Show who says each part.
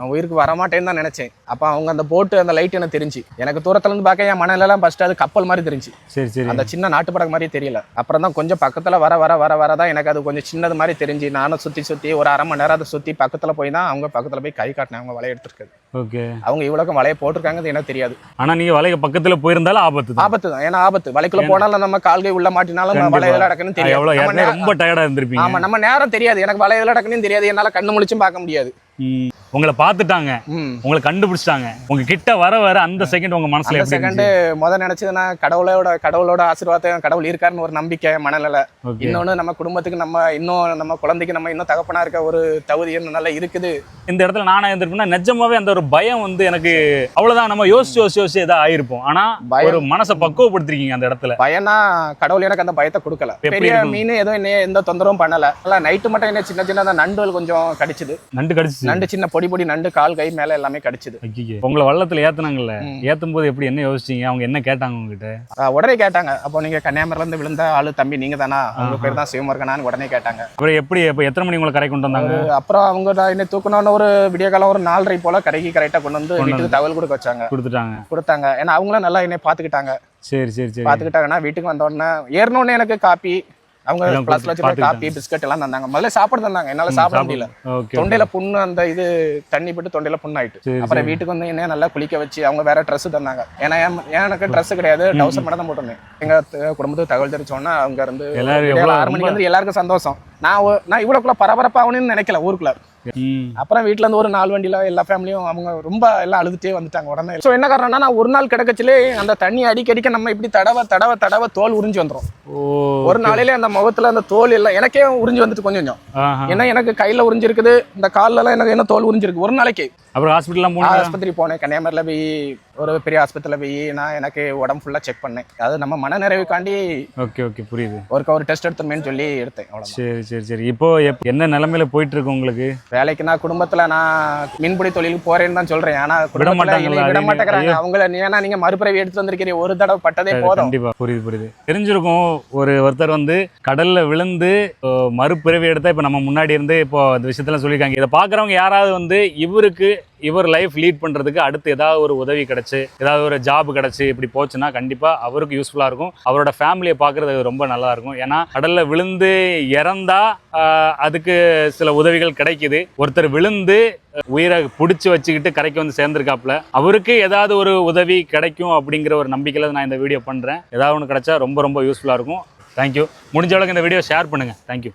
Speaker 1: நான் உயிருக்கு வரமாட்டேன்னு தான் நினைச்சேன். அப்போ அவங்க அந்த போட்டு அந்த லைட் எனக்கு தெரிஞ்சு. எனக்கு தூரத்துல இருந்து பார்க்க என் மணலெல்லாம் ஃபர்ஸ்ட் அது கப்பல் மாதிரி தெரிஞ்சு.
Speaker 2: சரி சரி.
Speaker 1: அந்த சின்ன நாட்டு படகு மாதிரி தெரியல. அப்புறம் தான் கொஞ்சம் பக்கத்துல வர வர வர வர தான் எனக்கு அது கொஞ்சம் சின்னது மாதிரி தெரிஞ்சு. நானும் சுத்தி சுத்தி ஒரு அரை மணி நேரம் அதை சுத்தி பக்கத்துல போய் தான் அவங்க பக்கத்துல போய் கை காட்டினேன் அவங்க வலைய எடுத்துருக்காது
Speaker 2: ஓகே.
Speaker 1: அவங்க இவ்வளோக்கும் வலைய போட்டிருக்காங்க எனக்கு தெரியாது.
Speaker 2: ஆனா நீங்க வலைக்கு பக்கத்துல போயிருந்தாலும் ஆபத்து
Speaker 1: ஆபத்து தான். ஏன்னா ஆபத்து. வலைக்குள்ள போனாலும் நம்ம கால்கை உள்ள மாட்டினாலும்
Speaker 2: கண்டிப்பா.
Speaker 1: வலை எதில் நடக்குன்னு
Speaker 2: அது
Speaker 1: தெரியாது.
Speaker 2: எவ்வளவு
Speaker 1: நம்ம
Speaker 2: ஏற்கனவே
Speaker 1: நே-
Speaker 2: ரொம்ப டயர்டா இருந்திருப்பீங்க.
Speaker 1: ஆமா நம்ம நேரம் தெரியாது. எனக்கு வலை எதில் நடக்குன்னு தெரியாது. என்னால கண்ணு முழிச்சும் பார்க்க முடியாது.
Speaker 2: உங்களை பார்த்துட்டாங்க. உங்களை கண்டுபிடிச்சிட்டாங்க. உங்க கிட்ட வர வர அந்த செகண்ட் உங்க மனசுல
Speaker 1: செகண்ட் முத நினைச்சது நான் கடவுளோட கடவுளோட ஆசீர்வாதம் கடவுள் இருக்காருன்னு ஒரு நம்பிக்கை மனநில. இன்னொன்னு நம்ம குடும்பத்துக்கு நம்ம இன்னும் நம்ம குழந்தைக்கு நம்ம இன்னும் தகப்பனா இருக்க ஒரு தகுதி நல்லா இருக்குது?
Speaker 2: இந்த இடத்துல நானா இருந்திருப்பேன்னா நிஜமாவே அந்த ஒரு பயம் வந்து எனக்கு அவ்வளவுதான். நம்ம யோசிச்சு யோசிச்சு யோசிச்சு ஏதாவது ஆயிருப்போம். ஆனா. ஒரு மனசை பக்குவப்படுத்திருக்கீங்க அந்த இடத்துல.
Speaker 1: பயனா கடவுள் எனக்கு அந்த பயத்தை கொடுக்கல. பெரிய? மீன் எதுவும் என்ன எந்த தொந்தரவும் பண்ணல. நல்லா நைட்டு மட்டும் என்ன சின்ன சின்ன நண்டுகள் கொஞ்சம் கடிச்சுது.
Speaker 2: நண்டு கடிச்சு
Speaker 1: நண்டு சின்ன பொடி பொடி நண்டு கால் கை மேல எல்லாமே கடிச்சுது.
Speaker 2: உங்களை வள்ளத்துல ஏத்துனாங்கல்ல. ஏத்தும் போது எப்படி என்ன யோசிச்சீங்க? அவங்க என்ன கேட்டாங்க உங்ககிட்ட?
Speaker 1: உடனே கேட்டாங்க. அப்போ நீங்க கன்னியாகுமரில இருந்து விழுந்த ஆளு தம்பி நீங்க தானா? உங்க. பேர் தான் சிவமுருகனான்னு உடனே கேட்டாங்க.
Speaker 2: அப்புறம் எப்படி எத்தனை மணி உங்களை கரை கொண்டு வந்தாங்க?
Speaker 1: அப்புறம் அவங்க என்ன தூக்கணும்னு ஒரு விடிய காலம் ஒரு நாலரை போல கரைக்கு கரெக்டா கொண்டு வந்து வீட்டுக்கு தகவல் கொடுக்க வச்சாங்க.
Speaker 2: கொடுத்துட்டாங்க.
Speaker 1: கொடுத்தாங்க. ஏன்னா அவங்களும் நல்லா என்னை பாத்துக்கிட்டாங்க.
Speaker 2: சரி சரி சரி.
Speaker 1: பாத்துக்கிட்டாங்கன்னா வீட்டுக்கு வந்த உடனே ஏறினோடனே எனக்கு காப்பி அவங்க பிளஸ்ல வச்சு
Speaker 2: பாத்துக்கிட்டாங்க.
Speaker 1: காப்பி பிஸ்கட் எல்லாம் தந்தாங்க. முதல்ல சாப்பாடு தந்தாங்க. என்னால சாப்பிட முடியல. தொண்டையில புண்ணு அந்த இது தண்ணி போட்டு தொண்டையில புண்ணாயிட்டு. அப்புறம் வீட்டுக்கு வந்து என்ன நல்லா குளிக்க வச்சு அவங்க வேற Dress தந்தாங்க. ஏன்னா என்- எனக்கு Dress கிடையாது. டவுசர் மட்டும் தான் போட்டிருந்தேன். எங்க குடும்பத்துக்கு தகவல் தெரிவிச்சோன்னா அவங்க இருந்து ஆறு மணிக்கு வந்து எல்லாருக்கும் சந்தோஷம். நான் நான் இவ்வளவுக்குள்ள பரபரப்பாகணும்னு நினைக்கல ஊருக்குள்ள. அப்புறம் வீட்ல இருந்து ஒரு நாலு வண்டியில எல்லா ஃபேமிலியும் அவங்க ரொம்ப எல்லாம் அழுதுட்டே வந்துட்டாங்க உடனே. ஸோ என்ன காரணம்னா நான் ஒரு நாள் கிடக்கச்சிலே அந்த தண்ணி அடிக்கடிக்க நம்ம இப்படி தடவை தடவை தடவை தோல் உறிஞ்சு வந்துரும்.
Speaker 2: ஓ
Speaker 1: ஒரு நாளிலே அந்த முகத்துல அந்த தோல் எல்லாம் எனக்கே உறிஞ்சு வந்துட்டு கொஞ்சம் கொஞ்சம். ஏன்னா எனக்கு கையில உறிஞ்சிருக்குது இந்த கால்ல எல்லாம் எனக்கு என்ன தோல் உறிஞ்சிருக்கு? ஒரு நாளைக்கு.
Speaker 2: அப்புறம் ஹாஸ்பிட்டல்லாம் போனீங்க
Speaker 1: ஆஸ்பத்திரி போனேன். கன்னியாகுமரியில் போய் ஒரு பெரிய ஆஸ்பத்திரியில் போய் நான் எனக்கு உடம்பு ஃபுல்லாக செக் பண்ணேன். அது நம்ம மன நிறைவுக்காண்டி
Speaker 2: ஓகே ஓகே புரியுது.
Speaker 1: ஒரு ஒரு டெஸ்ட் எடுத்துமேன்னு சொல்லி எடுத்தேன்.
Speaker 2: சரி சரி சரி. இப்போ எப்- என்ன நிலைமையில போயிட்டு இருக்கு உங்களுக்கு?
Speaker 1: வேலைக்கு நான் குடும்பத்துல நான் மீன்பிடி தொழிலுக்கு போறேன்னு தான் சொல்றேன். ஆனா
Speaker 2: விட மாட்டாங்களா?
Speaker 1: விட மாட்டேங்கிறாங்க. அவங்கள ஏன்னா நீங்க மறுபிறவி எடுத்து வந்திருக்கிறீங்க ஒரு தடவை பட்டதே போதும்.
Speaker 2: கண்டிப்பா. புரியுது புரியுது. தெரிஞ்சிருக்கும். ஒரு ஒருத்தர் வந்து கடல்ல விழுந்து மறுபிறவி எடுத்தா இப்ப நம்ம முன்னாடி இருந்து இப்போ இந்த விஷயத்தெல்லாம் சொல்லியிருக்காங்க. இதை பாக்குறவங்க யாராவது வந்து இவருக்கு இவர் லைஃப் லீட் பண்ணுறதுக்கு அடுத்து ஏதாவது ஒரு உதவி கிடச்சி ஏதாவது ஒரு ஜாப் கிடச்சி இப்படி போச்சுன்னா கண்டிப்பாக அவருக்கு யூஸ்ஃபுல்லாக இருக்கும். அவரோட ஃபேமிலியை பார்க்கறது ரொம்ப நல்லா இருக்கும். ஏன்னா கடலில் விழுந்து இறந்தா அதுக்கு சில உதவிகள் கிடைக்குது. ஒருத்தர் விழுந்து உயிரை பிடிச்சி வச்சுக்கிட்டு கரைக்கு வந்து சேர்ந்துருக்காப்புல. அவருக்கு ஏதாவது ஒரு உதவி கிடைக்கும் அப்படிங்கிற ஒரு நம்பிக்கையில் நான் இந்த வீடியோ பண்ணுறேன் ஏதாவது ஒன்று கிடச்சா ரொம்ப ரொம்ப யூஸ்ஃபுல்லாக இருக்கும். தேங்க்யூ முடிஞ்ச அளவுக்கு இந்த வீடியோ ஷேர் பண்ணுங்கள் தேங்க்யூ